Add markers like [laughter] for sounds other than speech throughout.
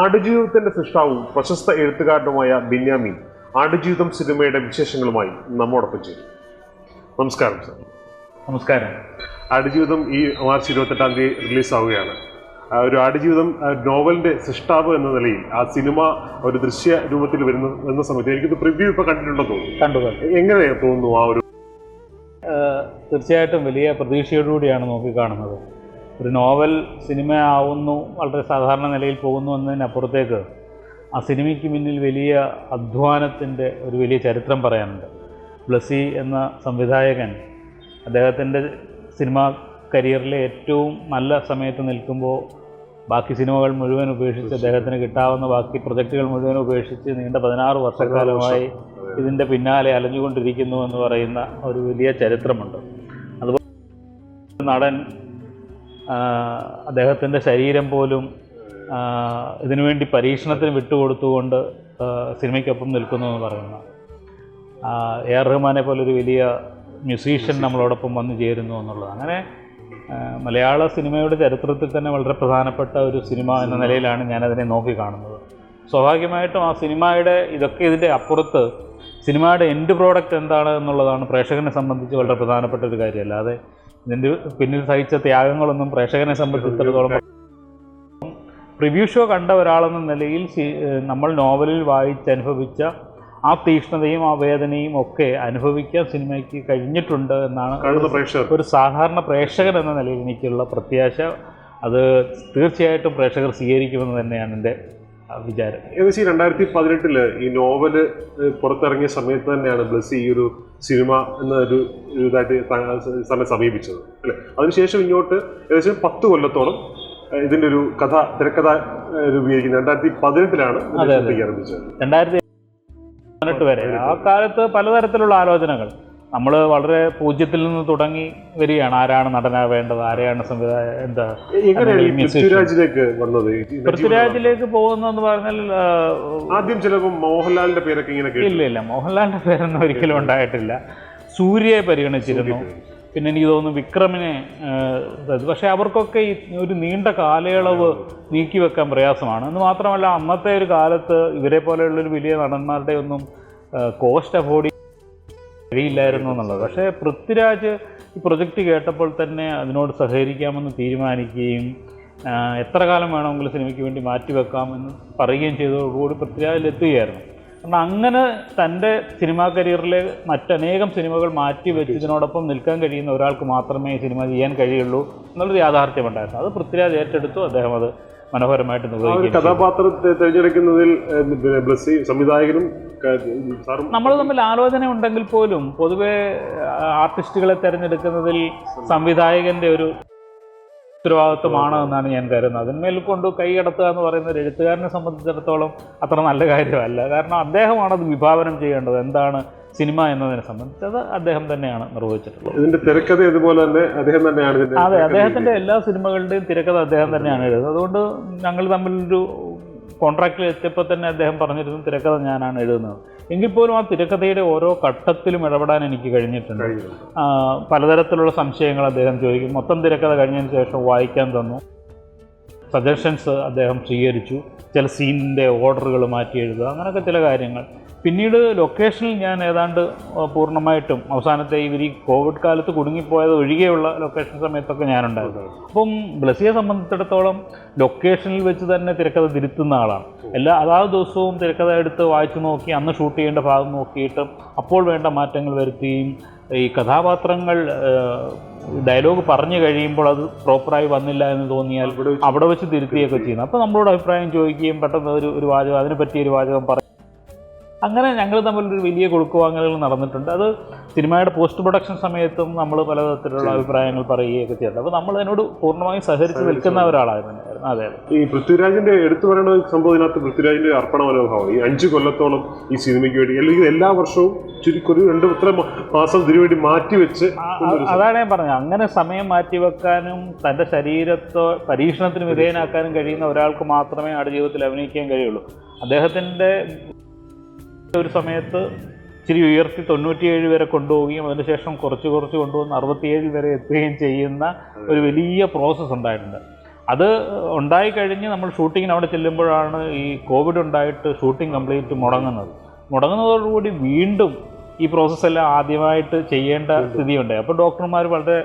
ആടുജീവിതത്തിന്റെ സൃഷ്ടാവും പ്രശസ്ത എഴുത്തുകാരനുമായ ബെന്യാമിൻ ആടുജീവിതം സിനിമയുടെ വിശേഷങ്ങളുമായി നമ്മോടൊപ്പം ചേരും. നമസ്കാരം സർ. നമസ്കാരം. ആടുജീവിതം ഈ മാർച്ച് ഇരുപത്തെട്ടാം തീയതി റിലീസ് ആവുകയാണ് ഒരു ആടുജീവിതം നോവലിന്റെ സൃഷ്ടാവ് എന്ന നിലയിൽ ആ സിനിമ ഒരു ദൃശ്യ രൂപത്തിൽ വരുന്ന എന്ന സമയത്ത് എനിക്കിത് പ്രിവ്യൂ ഇപ്പൊ കണ്ടിട്ടുണ്ടെന്ന് തോന്നുന്നു. കണ്ടു എങ്ങനെ തോന്നുന്നു ആ ഒരു തീർച്ചയായിട്ടും വലിയ പ്രതീക്ഷയോടുകൂടിയാണ് നോക്കിക്കാണുന്നത് ഒരു നോവൽ സിനിമ ആവുന്നു വളരെ സാധാരണ നിലയിൽ പോകുന്നു എന്നതിനപ്പുറത്തേക്ക് ആ സിനിമയ്ക്ക് മുന്നിൽ വലിയ അധ്വാനത്തിന്റെ ഒരു വലിയ ചരിത്രം പറയാനുണ്ട്. ബ്ലസി എന്ന സംവിധായകൻ അദ്ദേഹത്തിന്റെ സിനിമാ കരിയറിലെ ഏറ്റവും നല്ല സമയത്ത് നിൽക്കുമ്പോൾ ബാക്കി സിനിമകൾ മുഴുവൻ ഉപേക്ഷിച്ച് അദ്ദേഹത്തിന് കിട്ടാവുന്ന ബാക്കി പ്രൊജക്റ്റുകൾ മുഴുവൻ ഉപേക്ഷിച്ച് നീണ്ട പതിനാറ് വർഷക്കാലമായി ഇതിന്റെ പിന്നാലെ അലഞ്ഞുകൊണ്ടിരിക്കുന്നു എന്ന് പറയുന്ന ഒരു വലിയ ചരിത്രമുണ്ട്. അതുപോലെ നടൻ അദ്ദേഹത്തിന്റെ ശരീരം പോലും ഇതിനുവേണ്ടി പരീക്ഷണത്തിന് വിട്ടുകൊടുത്തുകൊണ്ട് സിനിമയ്ക്കൊപ്പം നിൽക്കുന്നു എന്ന് പറയുന്ന. എ ആർ റഹ്മാനെ പോലൊരു ഒരു വലിയ മ്യൂസീഷ്യൻ നമ്മളോടൊപ്പം വന്നു ചേരുന്നു എന്നുള്ളത്. അങ്ങനെ മലയാള സിനിമയുടെ ചരിത്രത്തിൽ തന്നെ വളരെ പ്രധാനപ്പെട്ട ഒരു സിനിമ എന്ന നിലയിലാണ് ഞാനതിനെ നോക്കി കാണുന്നത്. സ്വാഭാവികമായിട്ടും ആ സിനിമയുടെ ഇതൊക്കെ ഇതിന്റെ അപ്പുറത്ത് സിനിമയുടെ എൻഡ് പ്രോഡക്റ്റ് എന്താണ് എന്നുള്ളതാണ് പ്രേക്ഷകനെ സംബന്ധിച്ച് വളരെ പ്രധാനപ്പെട്ട ഒരു കാര്യം അല്ലാതെ ഇതിന്റെ പിന്നിൽ സഹിച്ച ത്യാഗങ്ങളൊന്നും പ്രേക്ഷകനെ സംബന്ധിച്ചിടത്തോളം റിവ്യൂ ഷോ കണ്ട ഒരാളെന്ന നിലയിൽ നമ്മൾ നോവലിൽ വായിച്ചനുഭവിച്ച ആ തീക്ഷ്ണതയും ആ വേദനയും ഒക്കെ അനുഭവിക്കാൻ സിനിമയ്ക്ക് കഴിഞ്ഞിട്ടുണ്ട് എന്നാണ് ഒരു സാധാരണ പ്രേക്ഷകൻ എന്ന നിലയിൽ എനിക്കുള്ള പ്രത്യാശ. അത് തീർച്ചയായിട്ടും പ്രേക്ഷകർ സ്വീകരിക്കുമെന്ന് തന്നെയാണ് എന്റെ വിചാരം. ഏകദേശം രണ്ടായിരത്തി പതിനെട്ടിൽ ഈ നോവൽ പുറത്തിറങ്ങിയ സമയത്ത് തന്നെയാണ് ബ്ലസ് ഈ ഒരു സിനിമ എന്ന ഒരു ഇതായിട്ട് സമയം തന്നെ സമീപിച്ചത് അല്ലെ? അതിനുശേഷം ഇങ്ങോട്ട് ഏകദേശം പത്ത് കൊല്ലത്തോളം ഇതിന്റെ ഒരു കഥ തിരക്കഥ രൂപീകരിക്കുന്നത് രണ്ടായിരത്തി പതിനെട്ടിലാണ്. ആരംഭിച്ചത് രണ്ടായിരത്തി പതിനെട്ട് വരെ. ആ കാലത്ത് പലതരത്തിലുള്ള ആലോചനകൾ. നമ്മൾ വളരെ പൂജ്യത്തിൽ നിന്ന് തുടങ്ങി വരികയാണ്. ആരാണ് നടനാവേണ്ടത് ആരെയാണ് സംവിധായക എന്താ. പൃഥ്വിരാജിലേക്ക് വന്നത്? പൃഥ്വിരാജിലേക്ക് പോകുന്നതെന്ന് പറഞ്ഞാൽ ആദ്യം ചിലപ്പോൾ മോഹൻലാലിന്റെ പേരൊക്കെ ഇങ്ങനെ ഇല്ല ഇല്ല. മോഹൻലാലിന്റെ പേരൊന്നും ഒരിക്കലും ഉണ്ടായിട്ടില്ല. സൂര്യയെ പരിഗണിച്ചിരുന്നു. പിന്നെ എനിക്ക് തോന്നുന്നു വിക്രമിനെ പക്ഷേ അവർക്കൊക്കെ ഈ ഒരു നീണ്ട കാലയളവ് നീക്കി വെക്കാൻ പ്രയാസമാണ്. എന്ന് മാത്രമല്ല അന്നത്തെ ഒരു കാലത്ത് ഇവരെ പോലെയുള്ളൊരു വലിയ നടന്മാരുടെ ഒന്നും കോസ്റ്റ് അഫോർഡ് കഴിയില്ലായിരുന്നു എന്നുള്ളത്. പക്ഷേ പൃഥ്വിരാജ് ഈ പ്രൊജക്റ്റ് കേട്ടപ്പോൾ തന്നെ അതിനോട് സഹകരിക്കാമെന്ന് തീരുമാനിക്കുകയും എത്ര കാലം വേണമെങ്കിലും സിനിമയ്ക്ക് വേണ്ടി മാറ്റിവെക്കാമെന്ന് പറയുകയും ചെയ്തതോടുകൂടി പൃഥ്വിരാജിലെത്തുകയായിരുന്നു കാരണം അങ്ങനെ തന്റെ സിനിമാ കരിയറിലെ മറ്റനേകം സിനിമകൾ മാറ്റി ഇതിനോടൊപ്പം നിൽക്കാൻ കഴിയുന്ന ഒരാൾക്ക് മാത്രമേ ഈ സിനിമ ചെയ്യാൻ കഴിയുള്ളൂ എന്നുള്ളൊരു യാഥാർത്ഥ്യമുണ്ടായിരുന്നു അത് പൃഥ്വിരാജ് ഏറ്റെടുത്തു. അദ്ദേഹം അത് മനോഹരമായിട്ട് നിർവഹിക്കും കഥാപാത്രത്തെ തിരഞ്ഞെടുക്കുന്നതിൽ ബ്ലസ്സി സംവിധായകനും നമ്മൾ തമ്മിൽ ആലോചന ഉണ്ടെങ്കിൽ പോലും പൊതുവെ ആർട്ടിസ്റ്റുകളെ തിരഞ്ഞെടുക്കുന്നതിൽ സംവിധായകന്റെ ഒരു ഉത്തരവാദിത്വമാണ് എന്നാണ് ഞാൻ കരുതുന്നത്. അതിന്മേൽ കൊണ്ട് കൈകടത്തുക എന്ന് പറയുന്ന ഒരു എഴുത്തുകാരനെ സംബന്ധിച്ചിടത്തോളം അത്ര നല്ല കാര്യമല്ല. കാരണം അദ്ദേഹമാണ് അത് വിഭാവനം ചെയ്യേണ്ടത്. എന്താണ് സിനിമ എന്നതിനെ സംബന്ധിച്ച് അത് അദ്ദേഹം തന്നെയാണ് നിർവഹിച്ചിട്ടുള്ളത്. ഇതിന്റെ തിരക്കഥ ഇതുപോലെ തന്നെ അദ്ദേഹം തന്നെയാണ് അതെ അദ്ദേഹത്തിന്റെ എല്ലാ സിനിമകളുടെയും തിരക്കഥ അദ്ദേഹം തന്നെയാണ് എഴുതുന്നത് അതുകൊണ്ട് ഞങ്ങൾ തമ്മിലൊരു കോൺട്രാക്റ്റിൽ എത്തിയപ്പോൾ തന്നെ അദ്ദേഹം പറഞ്ഞിരുന്നു തിരക്കഥ ഞാനാണ് എഴുതുന്നത്. എങ്കിൽ പോലും ആ തിരക്കഥയുടെ ഓരോ ഘട്ടത്തിലും ഇടപെടാൻ എനിക്ക് കഴിഞ്ഞിട്ടുണ്ട്. പലതരത്തിലുള്ള സംശയങ്ങൾ അദ്ദേഹം ചോദിക്കും. മൊത്തം തിരക്കഥ കഴിഞ്ഞതിന് ശേഷം വായിക്കാൻ തന്നു. സജഷൻസ് അദ്ദേഹം സ്വീകരിച്ചു. ചില സീനിന്റെ ഓർഡറുകൾ മാറ്റി എഴുതുക. അങ്ങനെയൊക്കെ ചില കാര്യങ്ങൾ. പിന്നീട് ലൊക്കേഷനിൽ ഞാൻ ഏതാണ്ട് പൂർണമായിട്ടും അവസാനത്തെ ഇവർ ഈ കോവിഡ് കാലത്ത് കുടുങ്ങിപ്പോയത് ഒഴികെയുള്ള ലൊക്കേഷൻ സമയത്തൊക്കെ ഞാനുണ്ടായിരുന്നു. അപ്പം ബ്ലസിയെ സംബന്ധിച്ചിടത്തോളം ലൊക്കേഷനിൽ വെച്ച് തന്നെ തിരക്കഥ തിരുത്തുന്ന ആളാണ്. എല്ലാ അതാത് ദിവസവും തിരക്കഥ എടുത്ത് വായിച്ചു നോക്കി അന്ന് ഷൂട്ട് ചെയ്യേണ്ട ഭാഗം നോക്കിയിട്ട് അപ്പോൾ വേണ്ട മാറ്റങ്ങൾ വരുത്തുകയും ഈ കഥാപാത്രങ്ങൾ ഡയലോഗ് പറഞ്ഞു കഴിയുമ്പോൾ അത് പ്രോപ്പറായി വന്നില്ല എന്ന് തോന്നിയാൽ അവിടെ വെച്ച് തിരുത്തിയൊക്കെ ചെയ്യുന്നു. അപ്പോൾ നമ്മളോട് അഭിപ്രായം ചോദിക്കുകയും പെട്ടെന്ന് ഒരു ഒരു വാചകം അതിനെ പറ്റിയ ഒരു വാചകം പറയും അങ്ങനെ ഞങ്ങൾ തമ്മിലൊരു വലിയ കൊടുക്കുവാങ്ങലുകൾ നടന്നിട്ടുണ്ട്. അത് സിനിമയുടെ പോസ്റ്റ് പ്രൊഡക്ഷൻ സമയത്തും നമ്മൾ പലതരത്തിലുള്ള അഭിപ്രായങ്ങൾ പറയുകയൊക്കെ ചെയ്തിട്ടുണ്ട്. അപ്പോൾ നമ്മൾ അതിനോട് പൂർണമായും സഹകരിച്ച് നിൽക്കുന്ന ഒരാളായിരുന്നു അതെ ഈ പൃഥ്വിരാജിന്റെ എടുത്തു പറയുന്ന സംഭവം ഇതിനകത്ത് പൃഥ്വിരാജിന്റെ അർപ്പണ മനോഭാവം. ഈ അഞ്ച് കൊല്ലത്തോളം ഈ സിനിമയ്ക്ക് വേണ്ടി അല്ലെങ്കിൽ എല്ലാ വർഷവും ചുരുക്കൊരു രണ്ട് ഇത്ര മാസം ഇതിനു വേണ്ടി മാറ്റി വെച്ച് അതാണ് ഞാൻ പറഞ്ഞത്. അങ്ങനെ സമയം മാറ്റി വെക്കാനും തന്റെ ശരീരത്തെ പരീക്ഷണത്തിന് വിധേയനാക്കാനും കഴിയുന്ന ഒരാൾക്ക് മാത്രമേ ആടുജീവിതത്തിൽ അഭിനയിക്കാൻ കഴിയുള്ളൂ. അദ്ദേഹത്തിന്റെ ഒരു സമയത്ത് ഇച്ചിരി ഉയർത്തി തൊണ്ണൂറ്റിയേഴ് വരെ കൊണ്ടുപോവുകയും അതിനുശേഷം കുറച്ച് കുറച്ച് കൊണ്ടുവന്ന് അറുപത്തിയേഴ് വരെ എത്തുകയും ചെയ്യുന്ന ഒരു വലിയ പ്രോസസ്സ് ഉണ്ടായിട്ടുണ്ട്. അത് ഉണ്ടായിക്കഴിഞ്ഞ് നമ്മൾ ഷൂട്ടിങ്ങിന് അവിടെ ചെല്ലുമ്പോഴാണ് ഈ കോവിഡ് ഉണ്ടായിട്ട് ഷൂട്ടിംഗ് കംപ്ലീറ്റ് മുടങ്ങുന്നത്. മുടങ്ങുന്നതോടുകൂടി വീണ്ടും ഈ പ്രോസസ്സെല്ലാം ആദ്യമായിട്ട് ചെയ്യേണ്ട സ്ഥിതിയുണ്ട് അപ്പോൾ ഡോക്ടർമാർ വളരെ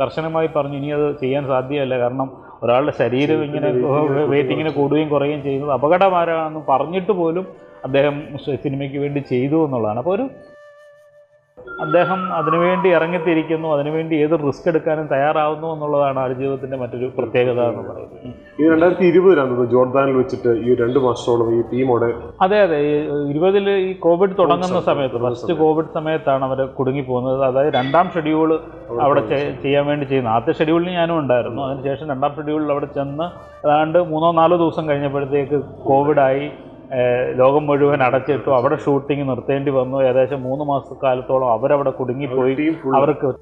കർശനമായി പറഞ്ഞു ഇനി അത് ചെയ്യാൻ സാധ്യമല്ല. കാരണം ഒരാളുടെ ശരീരം ഇങ്ങനെ വെയിറ്റ് ഇങ്ങനെ കൂടുകയും കുറയുകയും ചെയ്യുന്നത് അപകടമാരാണെന്ന് പറഞ്ഞിട്ട് പോലും അദ്ദേഹം സിനിമയ്ക്ക് വേണ്ടി ചെയ്തു എന്നുള്ളതാണ്. അപ്പോൾ ഒരു അദ്ദേഹം അതിനുവേണ്ടി ഇറങ്ങിത്തിരിക്കുന്നു അതിനുവേണ്ടി ഏത് റിസ്ക് എടുക്കാനും തയ്യാറാവുന്നു എന്നുള്ളതാണ് ആടുജീവിതത്തിന്റെ മറ്റൊരു പ്രത്യേകത എന്ന് പറയുന്നത്. ഈ രണ്ടായിരത്തി ഇരുപതിലാണ് ജോർദാനിൽ വെച്ചിട്ട് ഈ രണ്ട് മാസത്തോളം ഈ ടീമോടെ അതെ അതെ. ഇരുപതിൽ ഈ കോവിഡ് തുടങ്ങുന്ന സമയത്ത് ഫസ്റ്റ് കോവിഡ് സമയത്താണ് അവർ കുടുങ്ങിപ്പോകുന്നത്. അതായത് രണ്ടാം ഷെഡ്യൂൾ അവിടെ ചെയ്യാൻ വേണ്ടി ചെയ്യുന്നത്. ആദ്യത്തെ ഷെഡ്യൂളിൽ ഞാനും ഉണ്ടായിരുന്നു. അതിനുശേഷം രണ്ടാം ഷെഡ്യൂളിൽ അവിടെ ചെന്ന് ഏതാണ്ട് മൂന്നോ നാലോ ദിവസം കഴിഞ്ഞപ്പോഴത്തേക്ക് കോവിഡായി. ലോകം മുഴുവൻ അടച്ചിട്ടു അവിടെ ഷൂട്ടിംഗ് നിർത്തേണ്ടി വന്നു. ഏകദേശം മൂന്ന് മാസക്കാലത്തോളം അവരവിടെ കുടുങ്ങിപ്പോയി. അവർക്ക്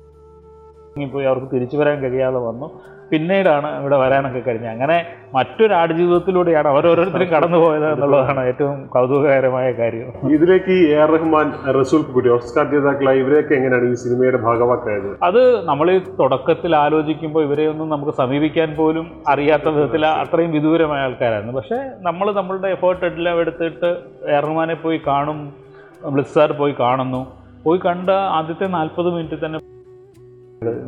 പോയി അവർക്ക് തിരിച്ചു വരാൻ കഴിയാതെ വന്നു. പിന്നീടാണ് ഇവിടെ വരാനൊക്കെ കഴിഞ്ഞത്. അങ്ങനെ മറ്റൊരു ആടുജീവിതത്തിലൂടെയാണ് അവരോരോരുത്തരും കടന്നു പോയത് എന്നുള്ളതാണ് ഏറ്റവും കൗതുകകരമായ കാര്യം. ഇതിലേക്ക് ഈ എ ആർ റഹ്മാൻ റസൂൽ കുട്ടി ഓസ്കാർ ജേതാക്കളായി ഇവരെയൊക്കെ എങ്ങനെയാണ് ഈ സിനിമയുടെ ഭാഗമാക്കായത്? അത് നമ്മൾ ഈ തുടക്കത്തിൽ ആലോചിക്കുമ്പോൾ ഇവരെയൊന്നും നമുക്ക് സമീപിക്കാൻ പോലും അറിയാത്ത വിധത്തിൽ അത്രയും വിദൂരമായ ആൾക്കാരായിരുന്നു. പക്ഷേ നമ്മൾ നമ്മളുടെ എഫേർട്ട് എല്ലാം എടുത്തിട്ട് എ റഹ്മാനെ പോയി കാണും ബ്ലിസ്സാർ പോയി കാണുന്നു. പോയി കണ്ട ആദ്യത്തെ നാൽപ്പത് മിനിറ്റ് തന്നെ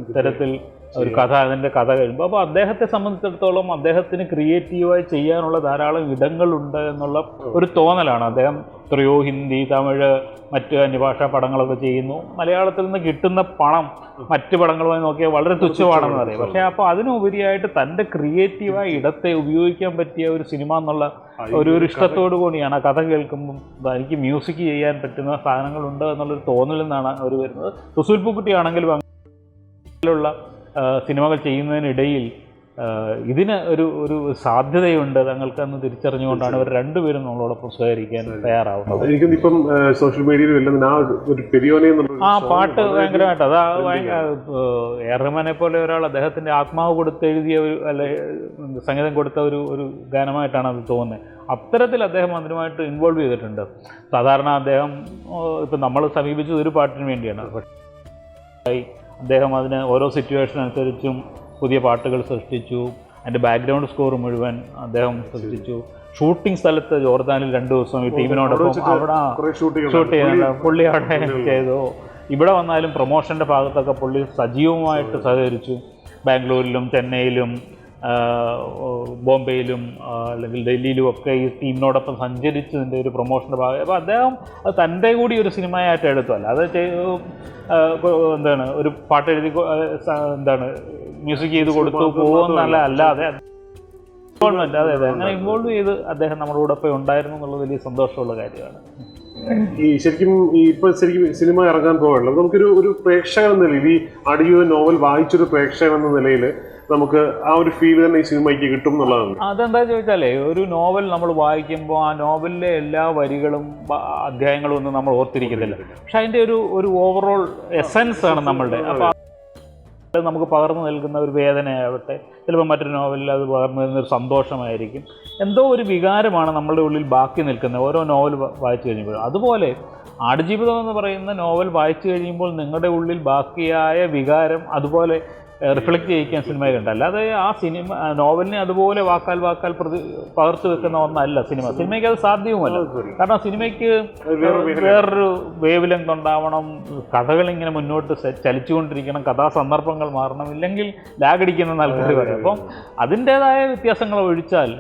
ഇത്തരത്തിൽ ഒരു കഥ അതിന്റെ കഥ കഴിയുമ്പോൾ അപ്പോൾ അദ്ദേഹത്തെ സംബന്ധിച്ചിടത്തോളം അദ്ദേഹത്തിന് ക്രിയേറ്റീവായി ചെയ്യാനുള്ള ധാരാളം ഇടങ്ങളുണ്ട് എന്നുള്ള ഒരു തോന്നലാണ്. അദ്ദേഹം എത്രയോ ഹിന്ദി തമിഴ് മറ്റ് അന്യഭാഷാ പടങ്ങളൊക്കെ ചെയ്യുന്നു. മലയാളത്തിൽ നിന്ന് കിട്ടുന്ന പണം മറ്റ് പടങ്ങളുമായി നോക്കിയാൽ വളരെ തുച്ഛമാണെന്ന് പറയും. പക്ഷേ അപ്പോൾ അതിനുപരിയായിട്ട് തന്റെ ക്രിയേറ്റീവായ ഇടത്തെ ഉപയോഗിക്കാൻ പറ്റിയ ഒരു സിനിമ എന്നുള്ള ഒരു ഒരു ഇഷ്ടത്തോടു കൂടിയാണ്. ആ കഥ കേൾക്കുമ്പം എനിക്ക് മ്യൂസിക് ചെയ്യാൻ പറ്റുന്ന സാധനങ്ങളുണ്ട് എന്നുള്ളൊരു തോന്നലിൽ നിന്നാണ് അവർ വരുന്നത്. തുസൂൽ പൂക്കുട്ടിയാണെങ്കിലും അങ്ങനെയുള്ള ആ, സിനിമകൾ ചെയ്യുന്നതിനിടയിൽ ഇതിന് ഒരു ഒരു സാധ്യതയുണ്ട് തങ്ങൾക്കെന്ന് തിരിച്ചറിഞ്ഞുകൊണ്ടാണ് ഇവർ രണ്ടുപേരും നമ്മളോടൊപ്പം സഹകരിക്കാൻ തയ്യാറാവുന്നത്. എനിക്കും ഇപ്പം സോഷ്യൽ മീഡിയയിൽ ആ ഒരു ആ പാട്ട് ഭയങ്കരമായിട്ട് അതാ എറമനെ പോലെ ഒരാൾ അദ്ദേഹത്തിന്റെ ആത്മാവ് കൊടുത്ത് എഴുതിയ ഒരു അല്ലെ സംഗീതം കൊടുത്ത ഒരു ഒരു ഗാനമായിട്ടാണ് അത് തോന്നുന്നത്. അത്തരത്തിൽ അദ്ദേഹം അതിനുമായിട്ട് ഇൻവോൾവ് ചെയ്തിട്ടുണ്ട്. സാധാരണ അദ്ദേഹം ഇപ്പം നമ്മൾ സമീപിച്ചത് ഒരു പാട്ടിന് വേണ്ടിയാണ്. പക്ഷേ അദ്ദേഹം അതിന് ഓരോ സിറ്റുവേഷൻ അനുസരിച്ചും പുതിയ പാട്ടുകൾ സൃഷ്ടിച്ചു. അതിന്റെ ബാക്ക്ഗ്രൗണ്ട് സ്കോർ മുഴുവൻ അദ്ദേഹം സൃഷ്ടിച്ചു. ഷൂട്ടിംഗ് സ്ഥലത്ത് ജോർദാനിൽ രണ്ട് ദിവസം ഈ ടീമിനോടൊപ്പം അവിടെ ഷൂട്ട് ചെയ്യുന്നുണ്ട് പുള്ളി അവിടെ ചെയ്തു. ഇവിടെ വന്നാലും പ്രൊമോഷന്റെ ഭാഗത്തൊക്കെ പുള്ളി സജീവമായിട്ട് സഹകരിച്ചു. ബാംഗ്ലൂരിലും ചെന്നൈയിലും ബോംബെയിലും അല്ലെങ്കിൽ ഡൽഹിയിലും ഒക്കെ ഈ ടീമിനോടൊപ്പം സഞ്ചരിച്ചതിന്റെ ഒരു പ്രൊമോഷന്റെ ഭാഗം. അപ്പോൾ അദ്ദേഹം അത് തന്റെ കൂടി ഒരു സിനിമയായിട്ട് എടുത്തല്ല അത് എന്താണ് ഒരു പാട്ട് എഴുതി എന്താണ് മ്യൂസിക് ചെയ്ത് കൊടുത്തു പോകുന്നല്ല അല്ലാതെ ഇൻവോൾവ്മെന്റ് അതെ അതെ. അങ്ങനെ ഇൻവോൾവ് ചെയ്ത് അദ്ദേഹം നമ്മുടെ കൂടെ ഉണ്ടായിരുന്നു എന്നുള്ളത് വലിയ സന്തോഷമുള്ള കാര്യമാണ്. ഈ ശരിക്കും ഈ ഇപ്പൊ ശരിക്കും സിനിമ ഇറങ്ങാൻ പോകണല്ലോ നമുക്കൊരു ഒരു പ്രേക്ഷകൻ എന്ന നിലയിൽ ഈ അടിയോ നോവൽ വായിച്ചൊരു പ്രേക്ഷകൻ എന്ന നിലയിൽ നമുക്ക് ആ ഒരു ഫീൽ തന്നെ ഈ സിനിമയ്ക്ക് കിട്ടും എന്നുള്ളതാണ്. അതെന്താ ചോദിച്ചാലേ ഒരു നോവൽ നമ്മൾ വായിക്കുമ്പോൾ ആ നോവലിലെ എല്ലാ വരികളും അധ്യായങ്ങളും ഒന്നും നമ്മൾ ഓർത്തിരിക്കുന്നില്ല പക്ഷെ അതിന്റെ ഒരു ഒരു ഓവറോൾ എസൻസ് ആണ് നമ്മളുടെ. അപ്പോൾ അത് നമുക്ക് പകർന്നു നൽകുന്ന ഒരു വേദനയാവട്ടെ ചിലപ്പോൾ മറ്റൊരു നോവലിൽ അത് പകർന്നു നൽകുന്ന ഒരു സന്തോഷമായിരിക്കും. എന്തോ ഒരു വികാരമാണ് നമ്മുടെ ഉള്ളിൽ ബാക്കി നിൽക്കുന്നത്. ഓരോ നോവൽ വായിച്ചു കഴിയുമ്പോൾ അതുപോലെ ആടുജീവിതം എന്ന് പറയുന്ന നോവൽ വായിച്ചു കഴിയുമ്പോൾ നിങ്ങളുടെ ഉള്ളിൽ ബാക്കിയായ വികാരം അതുപോലെ റിഫ്ലക്റ്റ് ചെയ്യിക്കാൻ സിനിമയിലുണ്ട്. അല്ലാതെ ആ സിനിമ നോവലിനെ അതുപോലെ വാക്കാൽ വാക്കാൽ പ്രതി പകർത്തു വെക്കുന്ന ഒന്നല്ല സിനിമ. സിനിമയ്ക്ക് അത് സാധ്യവുമല്ല. കാരണം സിനിമയ്ക്ക് വേറൊരു വേവ് ലെങ്ത് ഉണ്ടാവണം. കഥകൾ ഇങ്ങനെ മുന്നോട്ട് ചലിച്ചുകൊണ്ടിരിക്കണം. കഥാസന്ദർഭങ്ങൾ മാറണം. ഇല്ലെങ്കിൽ ലാഗടിക്കുന്ന ആൾക്കാർ പറയും അപ്പം അതിന്റെതായ വ്യത്യാസങ്ങൾ ഒഴിച്ചാൽ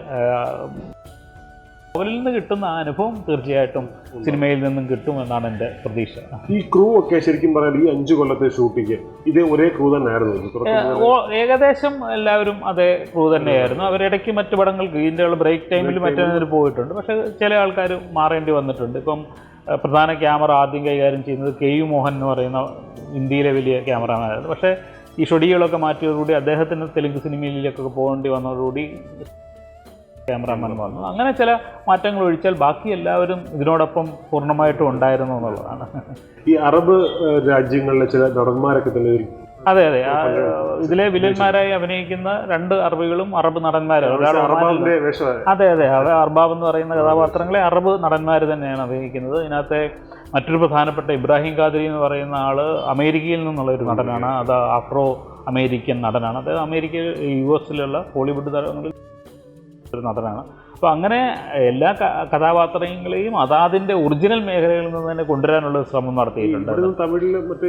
നോവലിൽ നിന്ന് കിട്ടുന്ന ആ അനുഭവം തീർച്ചയായിട്ടും സിനിമയിൽ നിന്നും കിട്ടുമെന്നാണ് എന്റെ പ്രതീക്ഷ. ഈ ക്രൂ ഒക്കെ ശരിക്കും പറയാൻ ഈ അഞ്ചു കൊല്ലത്തെ ഷൂട്ടിങ് ഇത് ഒരേ ക്രൂ തന്നെയായിരുന്നു. ഏകദേശം എല്ലാവരും അതേ ക്രൂ തന്നെയായിരുന്നു. അവരിടയ്ക്ക് മറ്റു പടങ്ങൾക്ക് ഇതിന്റെ ബ്രേക്ക് ടൈമിൽ മറ്റൊന്നിന് പോയിട്ടുണ്ട്. പക്ഷേ ചില ആൾക്കാർ മാറേണ്ടി വന്നിട്ടുണ്ട്. ഇപ്പം പ്രധാന ക്യാമറ ആദ്യം കൈകാര്യം ചെയ്യുന്നത് കെ യു മോഹൻ എന്ന് പറയുന്ന ഇന്ത്യയിലെ വലിയ ക്യാമറമാനായിരുന്നു. പക്ഷേ ഈ ഷൊടികളൊക്കെ മാറ്റിയതോടുകൂടി അദ്ദേഹത്തിന് തെലുങ്ക് സിനിമയിലേക്കൊക്കെ പോകേണ്ടി വന്നതോടുകൂടി ക്യാമറാമാൻ വന്നു അങ്ങനെ ചില മാറ്റങ്ങൾ ഒഴിച്ചാൽ ബാക്കി എല്ലാവരും ഇതിനോടൊപ്പം പൂർണമായിട്ടും ഉണ്ടായിരുന്നു എന്നുള്ളതാണ്. ഈ അറബ് രാജ്യങ്ങളിലെ ചില നടന്മാരൊക്കെ തന്നെ അതെ അതെ. ഇതിലെ വില്ലന്മാരായി അഭിനയിക്കുന്ന രണ്ട് അറബികളും അറബ് നടന്മാരാണ്. അതെ അതെ. അർബാബ് എന്ന് പറയുന്ന കഥാപാത്രങ്ങളെ അറബ് നടന്മാർ തന്നെയാണ് അഭിനയിക്കുന്നത്. ഇതിനകത്തെ മറ്റൊരു പ്രധാനപ്പെട്ട ഇബ്രാഹിം ഖാദരി എന്ന് പറയുന്ന ആൾ അമേരിക്കയിൽ നിന്നുള്ള ഒരു നടനാണ്. അത് ആഫ്രോ അമേരിക്കൻ നടനാണ്. അതായത് അമേരിക്ക യു എസിലുള്ള ഹോളിവുഡ് തലങ്ങളിൽ ഒരു നടനാണ്. അപ്പോൾ അങ്ങനെ എല്ലാ കഥാപാത്രങ്ങളെയും അതാതിന്റെ ഒറിജിനൽ മേഖലകളിൽ നിന്ന് തന്നെ കൊണ്ടുവരാനുള്ള ശ്രമം നടത്തിയിട്ടുണ്ട്. തമിഴിലെ മറ്റ്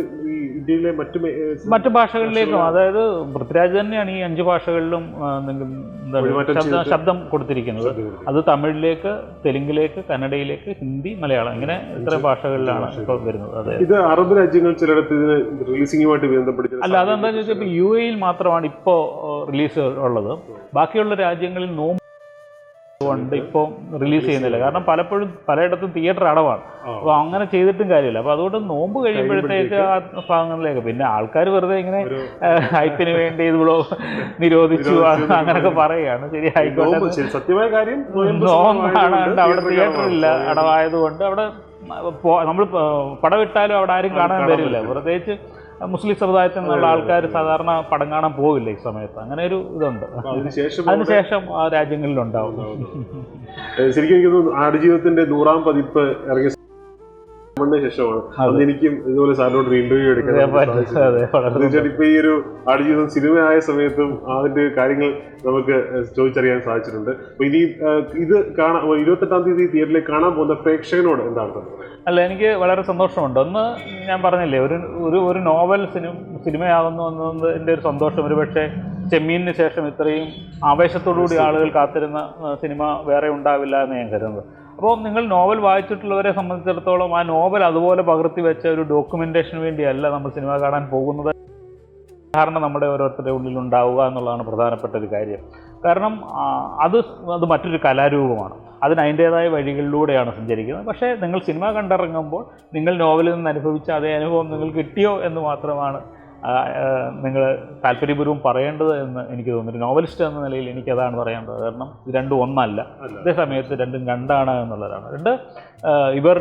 ഇന്ത്യയിലെ മറ്റു മറ്റു ഭാഷകളിലേക്കും അതായത് പൃഥ്വിരാജ് തന്നെയാണ് ഈ അഞ്ച് ഭാഷകളിലും ശബ്ദം ശബ്ദം കൊടുത്തിരിക്കുന്നത്. അത് തമിഴിലേക്ക് തെലുങ്കിലേക്ക് കന്നഡയിലേക്ക് ഹിന്ദി മലയാളം ഇങ്ങനെ ഇത്ര ഭാഷകളിലാണ് ഇപ്പോൾ വരുന്നത്. അതെ. ഇത് അറബ് രാജ്യങ്ങൾ ചിലയിടത്ത് ഇതിന് റിലീസിംഗുമായിട്ട് ബന്ധപ്പെട്ട് അല്ല അതെന്താണെന്ന് വെച്ചാൽ ഇപ്പോൾ യു എയിൽ മാത്രമാണ് ഇപ്പോൾ റിലീസ് ഉള്ളത്. ബാക്കിയുള്ള രാജ്യങ്ങളിൽ നോമ്പ് കൊണ്ട് ഇപ്പോൾ റിലീസ് ചെയ്യുന്നില്ല. കാരണം പലപ്പോഴും പലയിടത്തും തിയേറ്റർ അടവാണ്. അപ്പോൾ അങ്ങനെ ചെയ്തിട്ടും കാര്യമില്ല. അപ്പോൾ അതുകൊണ്ട് നോമ്പ് കഴിയുമ്പോഴത്തേക്ക് ആ ഭാഗങ്ങളിലേക്ക് പിന്നെ ആൾക്കാർ വെറുതെ ഇങ്ങനെ ഹൈപ്പിന് വേണ്ടി ഇത് ഇവിടെ [laughs] നിരോധിച്ചു അങ്ങനെയൊക്കെ പറയുകയാണ്. ശരി ആയിക്കോട്ടെ. സത്യമായ കാര്യം നോമ്പാണ് അവിടെ തിയേറ്റർ ഇല്ല. അടവായതുകൊണ്ട് അവിടെ നമ്മൾ പടവിട്ടാലും അവിടെ ആരും കാണാൻ കാണാൻ വരില്ല. പ്രത്യേകിച്ച് മുസ്ലിം സമുദായത്തിൽ നിന്നുള്ള ആൾക്കാർ സാധാരണ പടം കാണാൻ പോകില്ല ഈ സമയത്ത്. അങ്ങനെ ഒരു ഇതുണ്ട്. അതിനുശേഷം ആ രാജ്യങ്ങളിലുണ്ടാവും. ശരിക്കും ആടുജീവിതത്തിന്റെ നൂറാം പതിപ്പ് ഇറങ്ങിയ സമയത്തിന് ശേഷമാണ്. അന്ന് എനിക്കും ഇതുപോലെ സാറിനോട് ഇന്റർവ്യൂ എടുക്കാൻ തീർച്ചയായിട്ടും ഇപ്പൊ ഈ ഒരു ആടുജീവിതം സിനിമയായ സമയത്തും അതിന്റെ കാര്യങ്ങൾ നമുക്ക് ചോദിച്ചറിയാൻ സാധിച്ചിട്ടുണ്ട്. അപ്പൊ ഇനി ഇത് കാണാൻ ഇരുപത്തെട്ടാം തീയതി തിയേറ്ററിൽ കാണാൻ പോകുന്ന പ്രേക്ഷകനോട് എന്താണ് അല്ല എനിക്ക് വളരെ സന്തോഷമുണ്ട്. ഒന്ന് ഞാൻ പറഞ്ഞില്ലേ ഒരു ഒരു ഒരു നോവൽ സിനിമ സിനിമയാകുന്നു എന്നതിന്റെ ഒരു സന്തോഷം. ഒരു പക്ഷേ ചെമ്മീനിന് ശേഷം ഇത്രയും ആവേശത്തോടുകൂടി ആളുകൾ കാത്തിരുന്ന സിനിമ വേറെ ഉണ്ടാവില്ല എന്ന് ഞാൻ കരുതുന്നത് അപ്പോൾ നിങ്ങൾ നോവൽ വായിച്ചിട്ടുള്ളവരെ സംബന്ധിച്ചിടത്തോളം ആ നോവൽ അതുപോലെ പകർത്തി വെച്ച ഒരു ഡോക്യുമെന്റേഷന് വേണ്ടിയല്ല നമ്മൾ സിനിമ കാണാൻ പോകുന്നത്. ധാരണ നമ്മുടെ ഓരോരുത്തരുടെ ഉള്ളിൽ ഉണ്ടാവുക എന്നുള്ളതാണ് പ്രധാനപ്പെട്ട ഒരു കാര്യം. കാരണം അത് അത് മറ്റൊരു കലാരൂപമാണ്. അതിന് അതിന്റേതായ വഴികളിലൂടെയാണ് സഞ്ചരിക്കുന്നത്. പക്ഷേ നിങ്ങൾ സിനിമ കണ്ടിറങ്ങുമ്പോൾ നിങ്ങൾ നോവലിൽ നിന്ന് അനുഭവിച്ച അതേ അനുഭവം നിങ്ങൾ കിട്ടിയോ എന്ന് മാത്രമാണ് നിങ്ങൾ താല്പര്യപൂർവം പറയേണ്ടത് എന്ന് എനിക്ക് തോന്നുന്നു. നോവലിസ്റ്റ് എന്ന നിലയിൽ എനിക്കതാണ് പറയേണ്ടത് കാരണം ഇത് രണ്ടും ഒന്നല്ല. അതേ സമയത്ത് രണ്ടും രണ്ടാണ് എന്നുള്ളതാണ്. രണ്ട് ഇവർ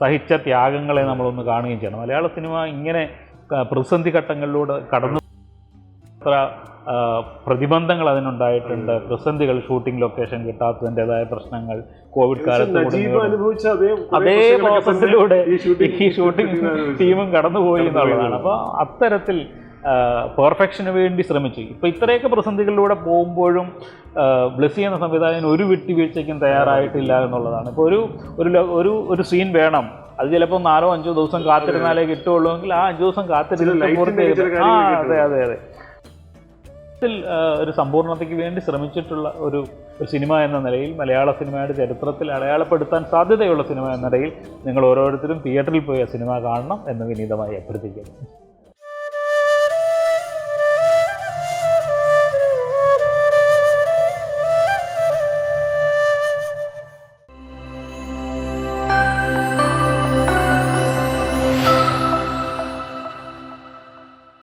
സഹിച്ച ത്യാഗങ്ങളെ നമ്മളൊന്ന് കാണുകയും ചെയ്യണം. മലയാള സിനിമ ഇങ്ങനെ പ്രതിസന്ധി ഘട്ടങ്ങളിലൂടെ കടന്നു എത്ര ആ, പ്രതിബന്ധങ്ങൾ അതിനുണ്ടായിട്ടുണ്ട്. പ്രതിസന്ധികൾ ഷൂട്ടിംഗ് ലൊക്കേഷൻ കിട്ടാത്തതിന്റെതായ പ്രശ്നങ്ങൾ കോവിഡ് കാലത്ത് അതേ പ്രോസസ്സിലൂടെ ഈ ഷൂട്ടിംഗ് [laughs] ടീമും കടന്നുപോയി എന്നുള്ളതാണ്. അപ്പോൾ അത്തരത്തിൽ പെർഫെക്ഷന് വേണ്ടി ശ്രമിച്ചു. ഇപ്പോൾ ഇത്രയൊക്കെ പ്രതിസന്ധികളിലൂടെ പോകുമ്പോഴും ബ്ലസ് ചെയ്യുന്ന സംവിധായകൻ ഒരു വിട്ടുവീഴ്ചയ്ക്കും തയ്യാറായിട്ടില്ല എന്നുള്ളതാണ്. ഇപ്പോൾ ഒരു ഒരു ഒരു ഒരു സീൻ വേണം. അത് ചിലപ്പോൾ നാലോ അഞ്ചോ ദിവസം കാത്തിരുന്നാലേ കിട്ടുള്ളൂ എങ്കിൽ ആ അഞ്ചു ദിവസം കാത്തിരുന്ന് lighting പൂർത്തി ന്റെ ചില ചെയ്ത് ആ അതെ അതെ അതെ. ഒരു സമ്പൂർണതയ്ക്ക് വേണ്ടി ശ്രമിച്ചിട്ടുള്ള ഒരു സിനിമ എന്ന നിലയിൽ മലയാള സിനിമയുടെ ചരിത്രത്തിൽ അടയാളപ്പെടുത്താൻ സാധ്യതയുള്ള സിനിമ എന്ന നിലയിൽ നിങ്ങൾ ഓരോരുത്തരും തിയേറ്ററിൽ പോയി ആ സിനിമ കാണണം എന്ന് വിനീതമായി അഭ്യർത്ഥിക്കുന്നു.